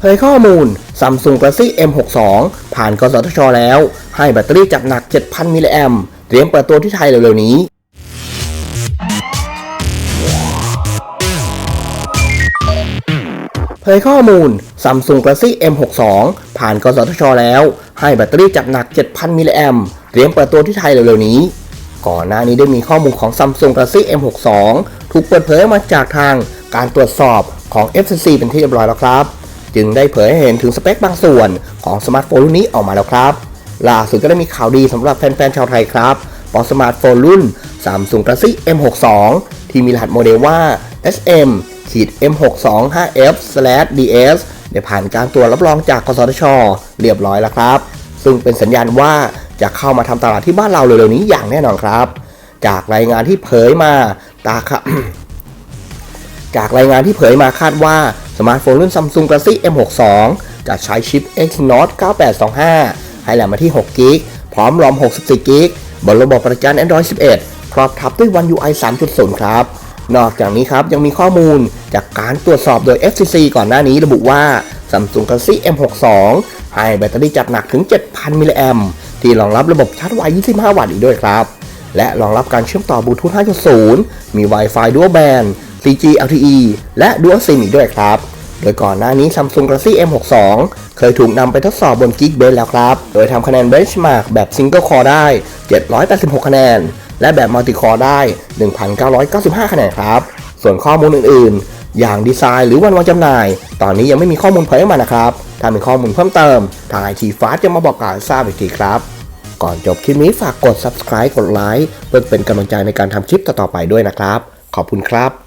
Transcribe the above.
เผยข้อมูล Samsung Galaxy M62 ผ่านกสทช แล้ว ให้แบตเตอรี่จัดหนัก 7,000 มิลลิแอมเตรียมเปิดตัวที่ไทยเร็วๆนี้ เผยข้อมูล Samsung Galaxy M62 ผ่านกสทช แล้ว ให้แบตเตอรี่จัดหนัก 7,000 มิลลิแอมเตรียมเปิดตัวที่ไทยเร็วๆนี้ ก่อนหน้านี้ได้มีข้อมูลของ Samsung Galaxy M62 ถูกเปิดเผยมาจากทางการตรวจสอบของ FCC เป็นที่เรียบร้อยแล้วครับ จึงได้เผยให้เห็นถึงสเปคบางส่วนของสมาร์ทโฟนรุ่นนี้ออกมาแล้วครับ ล่าสุดก็ได้มีข่าวดีสำหรับแฟนๆชาวไทยครับเพราะสมาร์ทโฟนรุ่น Samsung Galaxy M62 ที่มีรหัสโมเดลว่า SM ขีด M625F/DS ได้ผ่านการตรวจรับรองจากกสทช เรียบร้อยแล้วครับ ซึ่งเป็นสัญญาณว่าจะเข้ามาทำตลาดที่บ้านเราเร็วๆนี้อย่างแน่นอนครับ จากรายงานที่เผยมาตาค่ะจากรายงานที่เผยมาคาดว่า สมาร์ทโฟนรุ่น Samsung Galaxy M62 จะใช้ชิป Exynos 9825 ให้แหลมมาที่ 6 g b พร้อมรอม 64 g b บนระบบประกัน Android 11 ครอบทับด้วย One UI 3.0 ครับ นอกจากนี้ครับยังมีข้อมูลจากการตรวจสอบโดย FCC ก่อนหน้านี้ระบุว่า Samsung Galaxy M62 ให้แบตเตอรี่จัดหนักถึง 7,000 มิลลิแอมที่รองรับระบบชาร์จไว 25 วัตต์อีกด้วยครับ และรองรับการเชื่อมต่อบลูทูธ 5.0 มี Wi-Fi Dual Band 3G LTE และ Dual SIM อีกด้วยครับ โดยก่อนหน้านี้ Samsung Galaxy M62 เคยถูกนำไปทดสอบบน Geekbench แล้วครับ โดยทำคะแนน Benchmark แบบ Single Core ได้ 786 คะแนน และแบบ Multi Core ได้ 1,995 คะแนนครับ ส่วนข้อมูลอื่นๆ อย่างดีไซน์หรือวันวางจำหน่าย ตอนนี้ยังไม่มีข้อมูลเผยออกมานะครับ ถ้ามีข้อมูลเพิ่มเติม ทางไอทีฟ้าจะมาบอกกล่าวทราบอีกทีครับก่อนจบคลิปนี้ฝากกด subscribe กดไลค์เพื่อเป็นกำลังใจในการทำคลิปต่อๆไปด้วยนะครับ ขอบคุณครับ